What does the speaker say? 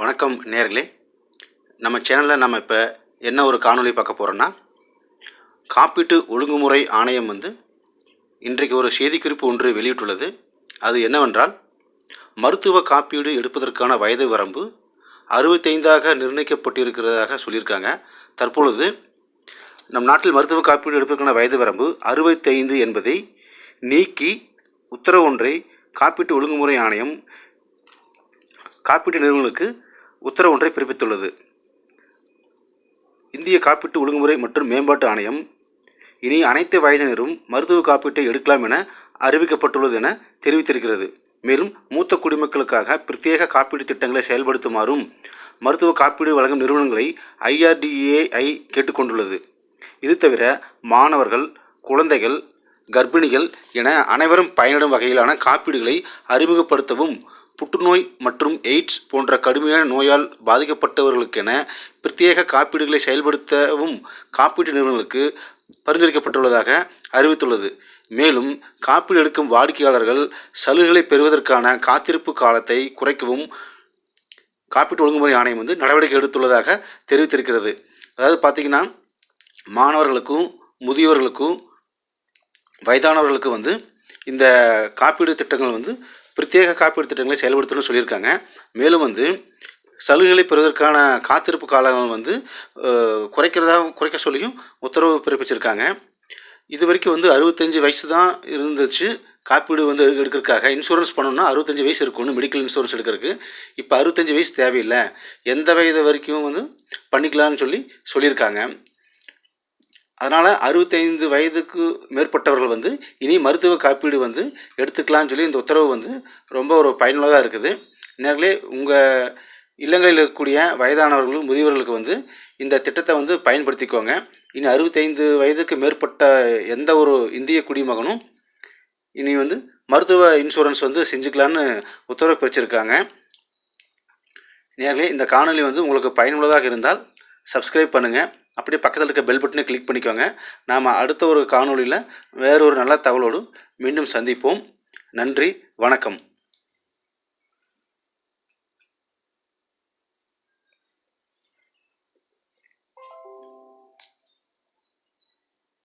வணக்கம் நேர்களே. நம்ம சேனலில் நம்ம இப்போ என்ன ஒரு காணொளி பார்க்க போகிறோன்னா காப்பீட்டு ஒழுங்குமுறை ஆணையம் வந்து இன்றைக்கு ஒரு செய்திக்குறிப்பு ஒன்று வெளியிட்டுள்ளது. அது என்னவென்றால் மருத்துவ காப்பீடு எடுப்பதற்கான வயது வரம்பு அறுபத்தைந்தாக நிர்ணயிக்கப்பட்டிருக்கிறதாக சொல்லியிருக்காங்க. தற்பொழுது நம் நாட்டில் மருத்துவ காப்பீடு எடுப்பதற்கான வயது வரம்பு அறுபத்தைந்து என்பதை நீக்கி உத்தரவு ஒன்றை காப்பீட்டு ஒழுங்குமுறை ஆணையம் காப்பீட்டு நிறுவனங்களுக்கு உத்தரவு ஒன்றை பிறப்பித்துள்ளது. இந்திய காப்பீட்டு ஒழுங்குமுறை மற்றும் மேம்பாட்டு ஆணையம் இனி அனைத்து வயதினரும் மருத்துவ காப்பீட்டை எடுக்கலாம் என அறிவிக்கப்பட்டுள்ளது என தெரிவித்திருக்கிறது. மேலும் மூத்த குடிமக்களுக்காக பிரத்யேக காப்பீடு திட்டங்களை செயல்படுத்துமாறும் மருத்துவ காப்பீடு வழங்கும் நிறுவனங்களை ஐஆர்டிஏஐ கேட்டுக்கொண்டுள்ளது இது தவிர மாணவர்கள் குழந்தைகள் கர்ப்பிணிகள் என அனைவரும் பயனிடும் வகையிலான காப்பீடுகளை அறிமுகப்படுத்தவும் புற்றுநோய் மற்றும் எய்ட்ஸ் போன்ற கடுமையான நோயால் பாதிக்கப்பட்டவர்களுக்கென பிரத்யேக காப்பீடுகளை செயல்படுத்தவும் காப்பீட்டு நிறுவனங்களுக்கு பரிந்துரைக்கப்பட்டுள்ளதாக அறிவித்துள்ளது. மேலும் காப்பீடு எடுக்கும் வாடிக்கையாளர்கள் சலுகைகளை பெறுவதற்கான காத்திருப்பு காலத்தை குறைக்கவும் காப்பீட்டு ஒழுங்குமுறை ஆணையம் வந்து நடவடிக்கை எடுத்துள்ளதாக தெரிவித்திருக்கிறது. அதாவது பார்த்திங்கன்னா மாணவர்களுக்கும் முதியோர்களுக்கும் வயதானவர்களுக்கு வந்து இந்த காப்பீடு திட்டங்கள் வந்து பிரத்யேக காப்பீடு திட்டங்களை செயல்படுத்தணும்னு சொல்லியிருக்காங்க. மேலும் வந்து சலுகைகளை பெறுவதற்கான காத்திருப்பு காலம் வந்து குறைக்கிறதா குறைக்க சொல்லியும் உத்தரவு பிறப்பிச்சிருக்காங்க. இது வரைக்கும் வந்து அறுபத்தஞ்சு வயசு தான் இருந்துச்சு. காப்பீடு வந்து எடுக்கிறதுக்காக இன்சூரன்ஸ் பண்ணணும்னா அறுபத்தஞ்சு வயசு இருக்கணும் மெடிக்கல் இன்சூரன்ஸ் எடுக்கிறதுக்கு. இப்போ அறுபத்தஞ்சு வயசு தேவையில்லை. எந்த வயது வரைக்கும் வந்து பண்ணிக்கலாம்னு சொல்லி சொல்லியிருக்காங்க. அதனால் அறுபத்தைந்து வயதுக்கு மேற்பட்டவர்கள் வந்து இனி மருத்துவ காப்பீடு வந்து எடுத்துக்கலாம்னு சொல்லி இந்த உத்தரவு வந்து ரொம்ப ஒரு பயனுள்ளதாக இருக்குது. நேர்களே உங்கள் இல்லங்களில் இருக்கக்கூடிய வயதானவர்களும் முதியவர்களுக்கு வந்து இந்த திட்டத்தை வந்து பயன்படுத்திக்கோங்க. இனி அறுபத்தைந்து வயதுக்கு மேற்பட்ட எந்த ஒரு இந்திய குடிமகனும் இனி வந்து மருத்துவ இன்சூரன்ஸ் வந்து செஞ்சுக்கலான்னு உத்தரவு பிரிச்சிருக்காங்க நேர்களே இந்த காணொலி வந்து உங்களுக்கு பயனுள்ளதாக இருந்தால் சப்ஸ்கிரைப் பண்ணுங்கள் அப்படியே பக்கத்தில் இருக்க பெல் பட்டனை கிளிக் பண்ணிக்கோங்க. நாம் அடுத்த ஒரு காணொளியில் வேறொரு நல்ல தகவலோடு மீண்டும் சந்திப்போம். நன்றி வணக்கம்.